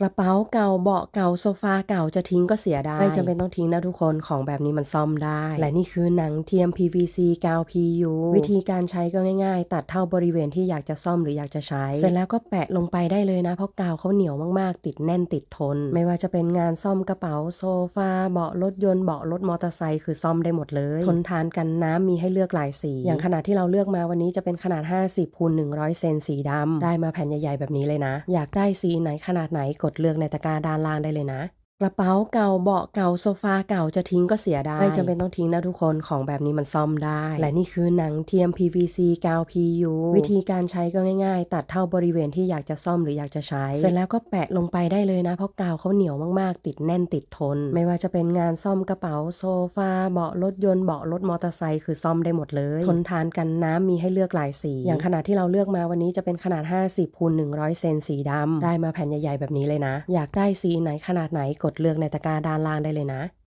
กระเป๋าเก่าเบาะเก่าโซฟาเก่าจะทิ้งก็เสียดายไม่จำเป็นต้องทิ้งนะทุกคนของแบบนี้มันซ่อมได้ และนี่คือหนังเทียม PVC กาว PU วิธีการใช้ก็ง่ายๆ ตัดเท่าบริเวณที่อยากจะซ่อมหรืออยากจะใช้ เสร็จแล้วก็แปะลงไปได้เลยนะ เพราะกาวเขาเหนียวมากๆ ติดแน่นติดทน ไม่ว่าจะเป็นงานซ่อมกระเป๋าโซฟาเบาะรถยนต์เบาะรถมอเตอร์ไซค์คือซ่อมได้หมดเลย ทนทานกันน้ำมีให้เลือกหลายสี อย่างขนาดที่เราเลือกมาวันนี้จะเป็นขนาด 50คูณ100 เซนสีดำได้มาแผ่นใหญ่ๆแบบนี้เลยนะ อยากได้สีไหนขนาดไหนกดเลือกในตะกร้าด้านล่างได้เลยนะ กระเป๋าเก่าเบาะเก่าโซฟาเก่าจะทิ้งก็เสียดายไม่จำเป็นต้องทิ้งนะทุกคนของแบบนี้มันซ่อมได้ และนี่คือหนังเทียม PVC กาว PU วิธีการใช้ก็ง่าย ๆ ตัดเท่าบริเวณที่อยากจะซ่อมหรืออยากจะใช้ เสร็จแล้วก็แปะลงไปได้เลยนะ เพราะกาวเขาเหนียวมากๆ ติดแน่นติดทน ไม่ว่าจะเป็นงานซ่อมกระเป๋าโซฟาเบาะรถยนต์เบาะรถมอเตอร์ไซค์คือซ่อมได้หมดเลย ทนทานกันน้ำมีให้เลือกหลายสี อย่างขนาดที่เราเลือกมาวันนี้จะเป็นขนาด 50คูณ100 เซนสีดำได้มาแผ่นใหญ่ๆแบบนี้เลยนะ อยากได้สีไหนขนาดไหนกดเลือกในตะกร้าด้านล่างได้เลยนะ